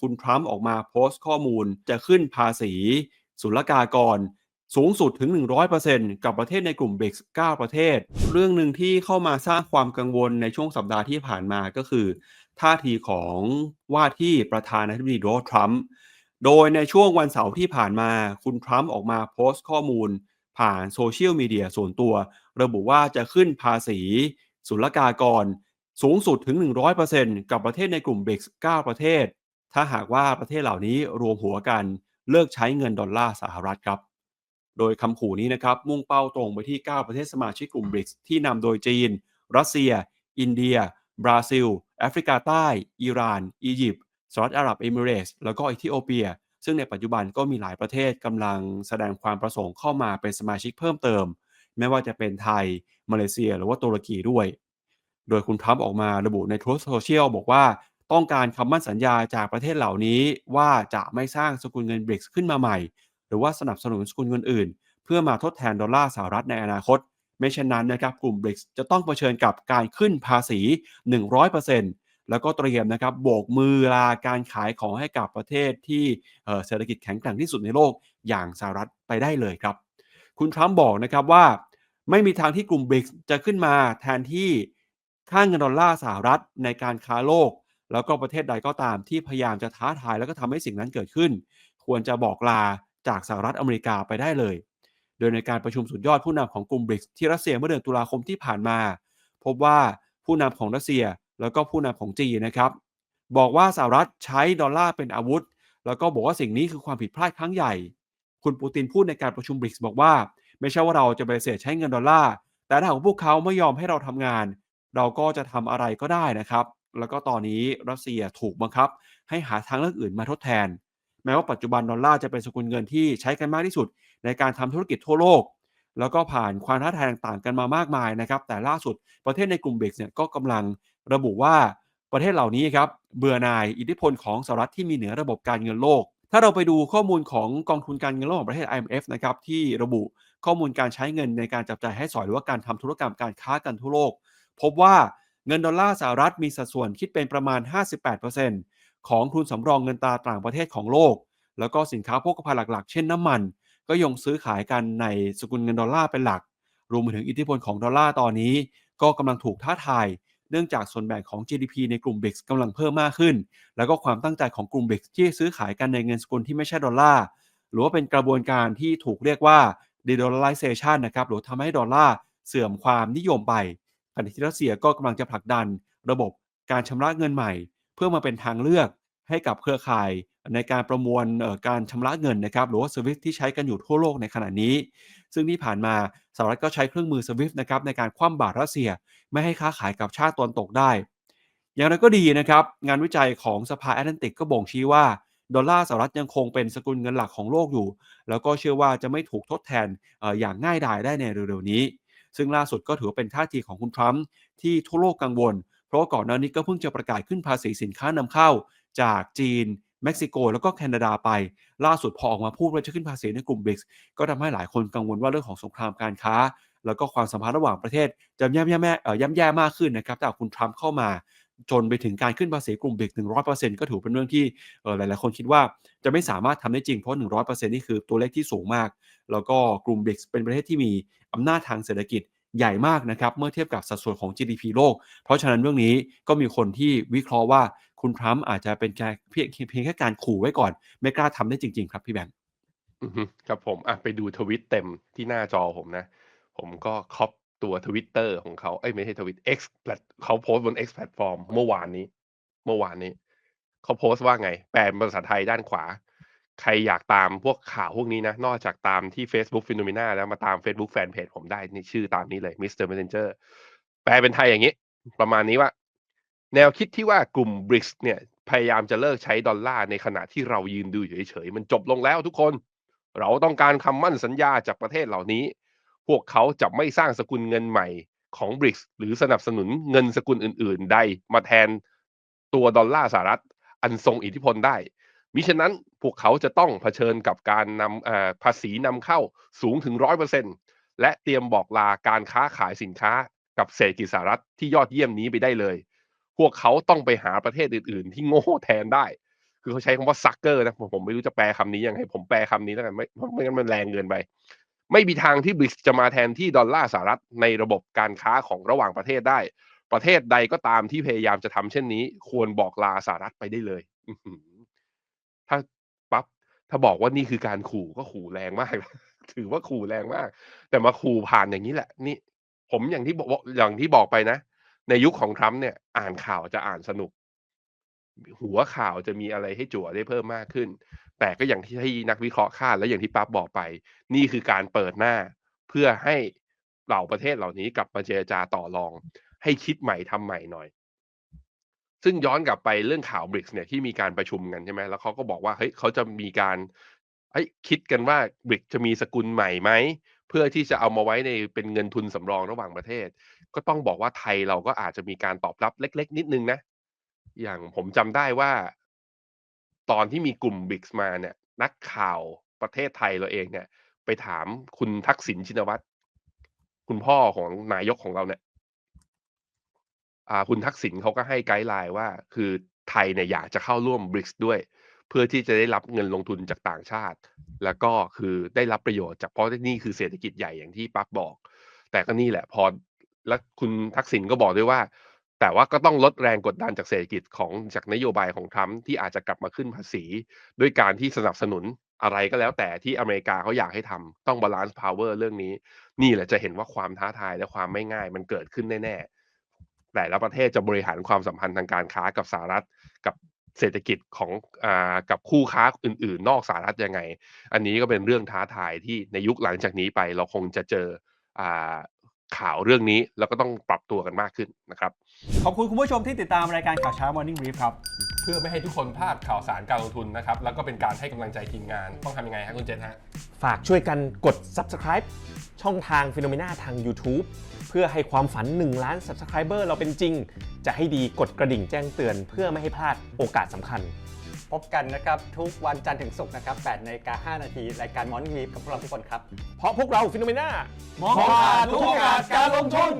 คุณทรัมป์ออกมาโพสต์ข้อมูลจะขึ้นภาษีศุลกากร สูงสุดถึง 100%กับประเทศในกลุ่มเบรก9ประเทศ เรื่องหนึ่งที่เข้ามาสร้างความกังวลในช่วงสัปดาห์ที่ผ่านมาก็คือ ท่าทีของว่าที่ประธานาธิบดีโดนัลด์ทรัมป์โดยในช่วงวันเสาร์ที่ผ่านมา คุณทรัมป์ออกมาโพสต์ข้อมูล ผ่านโซเชียลมีเดียส่วนตัว ระบุว่าจะขึ้นภาษีศุลกากร สูงสุดถึง 100%กับประเทศในกลุ่มเบรก9ประเทศ ถ้าหากว่าประเทศเหล่านี้รวมหัวกันเลิกใช้เงินดอลลาร์สหรัฐครับ โดยคำขู่นี้นะครับ มุ่งเป้าตรงไปที่ 9 ประเทศสมาชิกกลุ่มบริกที่นำโดยจีน รัสเซีย อินเดีย บราซิล แอฟริกาใต้ อิหร่าน อียิปต์สหรัฐอาหรับเอมิเรส แล้วก็เอธิโอเปีย ซึ่งในปัจจุบันก็มีหลายประเทศกำลังแสดงความประสงค์เข้ามาเป็นสมาชิกเพิ่มเติม ไม่ว่าจะเป็นไทย มาเลเซีย หรือว่าตุรกีด้วย โดยคุณทรัมป์ออกมาระบุในทวิตโซเชียลบอกว่า ต้องการคำมั่นสัญญาจากประเทศเหล่านี้ว่าจะไม่สร้างสกุลเงินบริกขึ้นมาใหม่ หรือว่าสนับสนุนสกุลเงินอื่น เพื่อมาทดแทนดอลลาร์สหรัฐในอนาคต ไม่เช่นนั้นนะครับกลุ่มบริกจะต้องเผชิญกับการขึ้นภาษี 100%แล้วก็เตรียมนะครับโบกมือลาการขายของให้กับประเทศที่เศรษฐกิจแข็งแกร่งที่สุดในโลกอย่างสหรัฐไปได้เลยครับ คุณทรัมป์บอกนะครับว่า ไม่มีทางที่กลุ่มบริกจะขึ้นมาแทนที่ค่างเงินดอลลาร์สหรัฐในการค้าโลก แล้วก็ประเทศใดก็ตามที่พยายามจะท้าทายแล้วก็ทำให้สิ่งนั้นเกิดขึ้น ควรจะบอกลาจากสหรัฐอเมริกาไปได้เลย โดยในการประชุมสุดยอดผู้นำของกลุ่มบริกที่รัสเซียเมื่อเดือนตุลาคมที่ผ่านมา พบว่าผู้นำของรัสเซียแล้วก็ผู้นำของจีนนะครับ บอกว่าสหรัฐใช้ดอลลาร์เป็นอาวุธ แล้วก็บอกว่าสิ่งนี้คือความผิดพลาดครั้งใหญ่ คุณปูตินพูดในการประชุมบริกบอกว่า ไม่ใช่ว่าเราจะไปเสียใช้เงินดอลลาร์แต่ถ้าพวกเขาไม่ยอมให้เราทำงาน เราก็จะทำอะไรก็ได้นะครับ แล้วก็ตอนนี้รัสเซียถูกบังคับ ให้หาทางเลือกอื่นมาทดแทน แม้ว่าปัจจุบันดอลลาร์จะเป็นสกุลเงินที่ใช้กันมากที่สุด ในการทำธุรกิจทั่วโลก แล้วก็ผ่านความท้าทายต่างๆ กันมามากมายนะครับ แต่ล่าสุดประเทศในกลุ่มเบรกเนี่ยก็กำลังระบุว่าประเทศเหล่านี้ครับเบื่อหน่ายอิทธิพลของสหรัฐที่มีเหนือระบบการเงินโลก ถ้าเราไปดูข้อมูลของกองทุนการเงินโลกของประเทศ IMF นะครับที่ระบุข้อมูลการใช้เงินในการจับจ่ายให้สอยหรือว่าการทำธุรกรรมการค้ากันทั่วโลก พบว่า เงินดอลลาร์สหรัฐมีสัดส่วนคิดเป็นประมาณ 58%ของทุนสำรองเงินตราต่างประเทศของโลก แล้วก็สินค้าโภคภัณฑ์หลักๆ เช่นน้ำมัน ก็ยงซื้อขายกันในสกุลเงินดอลลาร์เป็นหลัก รวมไปถึงอิทธิพลของดอลลาร์ตอนนี้ ก็กำลังถูกท้าทาย เนื่องจากส่วนแบ่งของ GDP ในกลุ่มเบกกำลังเพิ่มมากขึ้น แล้วก็ความตั้งใจของกลุ่มเบกที่ซื้อขายกันในเงินสกุลที่ไม่ใช่ดอลลาร์ หรือว่าเป็นกระบวนการที่ถูกเรียกว่า de-dollarization นะครับ หรือทำให้ดอลลาร์เสื่อมความนิยมไป ขณะที่รัสเซียก็กำลังจะผลักดันระบบการชำระเงินใหม่ เพื่อมาเป็นทางเลือกให้กับเครือข่ายในการประมวลการชำระเงินนะครับหรือว่าสวิฟที่ใช้กันอยู่ทั่วโลกในขณะนี้ ซึ่งที่ผ่านมาสหรัฐก็ใช้เครื่องมือสวิฟนะครับในการคว่ำบาตรรัสเซียไม่ให้ค้าขายกับชาติตนตกได้ อย่างไรก็ดีนะครับ งานวิจัยของสภาแอตแลนติกก็บ่งชี้ว่า ดอลลาร์สหรัฐยังคงเป็นสกุลเงินหลักของโลกอยู่ แล้วก็เชื่อว่าจะไม่ถูกทดแทนอย่างง่ายดายได้ในเร็วๆนี้ ซึ่งล่าสุดก็ถือเป็นท่าทีของคุณทรัมป์ที่ทั่วโลกกังวล เพราะก่อนหน้านี้ก็เพิ่งจะประกาศขึ้นภาษีสินค้านำเข้า จากจีน เม็กซิโก แล้วก็แคนาดาไป ล่าสุดพอออกมาพูดว่าจะขึ้นภาษีในกลุ่มบริกก็ทำให้หลายคนกังวลว่าเรื่องของสงครามการค้า แล้วก็ความสัมพันธ์ระหว่างประเทศจะย่ำแย่ย่ำแย่มากขึ้นนะครับแต่คุณทรัมป์เข้ามา จนไปถึงการขึ้นภาษีกลุ่มเบรก100%ก็ถือเป็นเรื่องที่หลาย ๆ คนคิดว่าจะไม่สามารถทำได้จริงเพราะ100%นี่คือตัวเลขที่สูงมาก แล้วก็กลุ่มเบรกเป็นประเทศที่มีอำนาจทางเศรษฐกิจใหญ่มากนะครับเมื่อเทียบกับสัดส่วนของ GDP โลก เพราะฉะนั้นเรื่องนี้ก็มีคนที่วิเคราะห์ว่าคุณทรัมป์อาจจะเป็นแค่เพียงเพียงแค่การขู่ไว้ก่อน ไม่กล้าทำได้จริง ๆ ครับพี่แบงค์ครับผมอะไปดูทวิตเต็มที่หน้าจอผมนะ ผมก็คอป ตัวทวิตเตอร์ของเขาเอ้ยไม่ใช่ทวิต X เขาโพสต์บน X แพลตฟอร์มเมื่อวานนี้ เมื่อวานนี้ เขาโพสต์ว่าไง แปลเป็นภาษาไทยด้านขวา ใครอยากตามพวกข่าวพวกนี้นะ นอกจากตามที่ Facebook p h e n o m e n a แล้วมาตาม Facebook Fanpage ผมได้นี่ชื่อตามนี้เลย Mr. Messenger แปลเป็นไทยอย่างนี้ ประมาณนี้ว่า แนวคิดที่ว่ากลุ่ม BRICS เนี่ยพยายามจะเลิกใช้ดอลลาร์ในขณะที่เรายืนดูอยู่เฉยๆมันจบลงแล้วทุกคน เราต้องการคำมั่นสัญญาจากประเทศเหล่านี้ พวกเขาจะไม่สร้างสกุลเงินใหม่ของ BRICS หรือสนับสนุนเงินสกุลอื่น ๆ ใดมาแทนตัวดอลลาร์สหรัฐ อันทรงอิทธิพลได้ มิฉะนั้นพวกเขาจะต้องเผชิญกับการนำภาษีนำเข้าสูงถึงร้อยเปอร์เซ็นและเตรียมบอกลาการค้าขายสินค้ากับเศรษฐกิจสหรัฐที่ยอดเยี่ยมนี้ไปได้เลย พวกเขาต้องไปหาประเทศอื่น ๆ ที่โง่แทนได้ คือเขาใช้คำว่าซักเกอร์นะผมไม่รู้จะแปลคำนี้ยังไงผมแปลคำนี้แล้วกันไม่ไม่งั้นมันแรงเกินไป ไม่มีทางที่บริกจะมาแทนที่ดอลลาร์สหรัฐในระบบการค้าของระหว่างประเทศได้ ประเทศใดก็ตามที่พยายามจะทำเช่นนี้ ควรบอกลาสหรัฐไปได้เลยถ้าปั๊บถ้าบอกว่านี่คือการขู่ก็ขู่แรงมาก ถือว่าขู่แรงมาก แต่มาขู่ผ่านอย่างนี้แหละ นี่ ผมอย่างที่บอกอย่างที่บอกไปนะ ในยุคของทรัมป์เนี่ย อ่านข่าวจะอ่านสนุก หัวข่าวจะมีอะไรให้จั่วได้เพิ่มมากขึ้น แต่ก็อย่างที่นักวิเคราะห์คาดและอย่างที่ปั๊บบอกไป นี่คือการเปิดหน้า เพื่อให้เหล่าประเทศเหล่านี้กลับมาเจรจาต่อรอง ให้คิดใหม่ทำใหม่หน่อย ซึ่งย้อนกลับไปเรื่องข่าวบริกเนี่ยที่มีการประชุมกันใช่ไหมแล้วเขาก็บอกว่าเฮ้ยเขาจะมีการเฮ้ยคิดกันว่าบริกจะมีสกุลใหม่ไหมเพื่อที่จะเอามาไว้ในเป็นเงินทุนสำรองระหว่างประเทศ ก็ต้องบอกว่าไทยเราก็อาจจะมีการตอบรับเล็ก ๆ นิดนึงนะ อย่างผมจำได้ว่า ตอนที่มีกลุ่มบริกมาเนี่ย นักข่าวประเทศไทยเราเองเนี่ย ไปถามคุณทักษิณชินวัตรคุณพ่อของนายกของเราเนี่ยอาคุณทักษิณเขาก็ให้ไกด์ไลน์ว่า คือไทยเนี่ยอยากจะเข้าร่วมบริกด้วย เพื่อที่จะได้รับเงินลงทุนจากต่างชาติ แล้วก็คือได้รับประโยชน์จากเพราะนี่คือเศรษฐกิจใหญ่อย่างที่ปั๊บบอก แต่ก็นี่แหละพอแล้วคุณทักษิณก็บอกด้วยว่า แต่ว่าก็ต้องลดแรงกดดันจากเศรษฐกิจของจากนโยบายของทรัมป์ที่อาจจะกลับมาขึ้นภาษี ด้วยการที่สนับสนุนอะไรก็แล้วแต่ที่อเมริกาเขาอยากให้ทำต้องบาลานซ์พาวเวอร์เรื่องนี้ นี่แหละจะเห็นว่าความท้าทายและความไม่ง่ายมันเกิดขึ้นแน่ๆแต่ละประเทศจะบริหารความสัมพันธ์ทางการค้ากับสหรัฐกับเศรษฐกิจของอ่ากับคู่ค้าอื่น ๆ นอกสหรัฐยังไง อันนี้ก็เป็นเรื่องท้าทายที่ในยุคหลังจากนี้ไปเราคงจะเจออ่า ข่าวเรื่องนี้ แล้วก็ต้องปรับตัวกันมากขึ้นนะครับ ขอบคุณคุณผู้ชมที่ติดตามรายการข่าวเช้า Morning Brief ครับ เพื่อไม่ให้ทุกคนพลาดข่าวสารการลงทุนนะครับ แล้วก็เป็นการให้กำลังใจทีมงาน ต้องทำยังไงครับคุณเจษฮะ ฝากช่วยกันกด subscribe ช่องทาง p h e n o m e n a ทาง YouTube เพื่อให้ความฝัน 1 ล้าน subscriber เราเป็นจริง จะให้ดีกดกระดิ่งแจ้งเตือน เพื่อไม่ให้พลาดโอกาสสำคัญ พบกันนะครับทุกวันจันทร์ถึงศุกร์นะครับ8นาฬิกา5นาทีรายการ Morning Brief กับพวกเราทุกคนครับ เพราะพวกเรา p h e n o m e n a มองผ่านทุกโอกาสการลงทุน